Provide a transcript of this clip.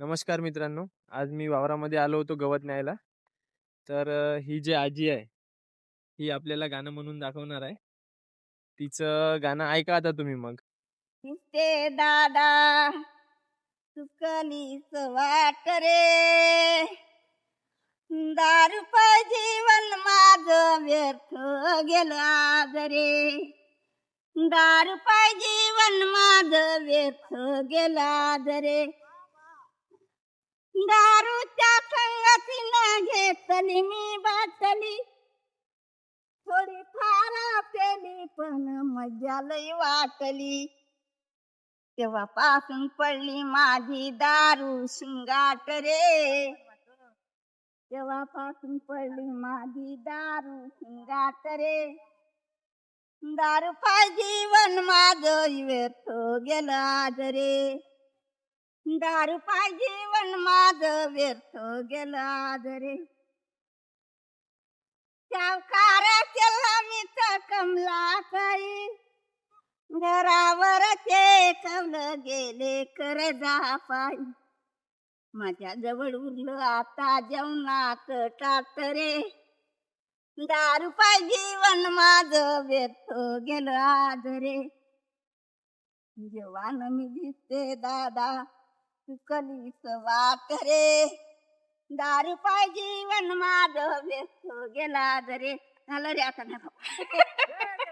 नमस्कार मित्रांनो. आज मी वावरामध्ये आलो होतो गवत न्यायला. तर ही जी आजी आहे ही आपल्याला गाणं म्हणून दाखवणार आहे. तिचं गाणं ऐका आता तुम्ही मग. ते दादा चुकलीच वाट रे. दारू पाय जीवन माझ व्यर्थ गेलं आज रे. दारू पाय जीवन माझ व्यर्थ गेलं आज रे. घेतली मी बातली. थोडी फार पेली पण मजा लई वाटली. तेव्हापासून पडली माझी दारू शिंगाट रे. तेव्हापासून पडली माझी दारू शिंगाट रे. दारू पाय जीवन माझ व्यर्थ गेलं आज रे. दारू पाय जीवन माझ व्यर्थ गेलं आज रे. सावकार केला मी तर कमला काही घरावर ते कवलं गेले कर जा पायी माझ्या जवळ उरलं आता जेवणात टाट रे. दारू पाय जीवन माझ व्यर्थ गेलं आज रे. जेव्हा मी दिसते दादा चुकलीस वाट रे. दारू पाय जीवन माधव व्यस्त गेला जरे. झालं रे आता नाही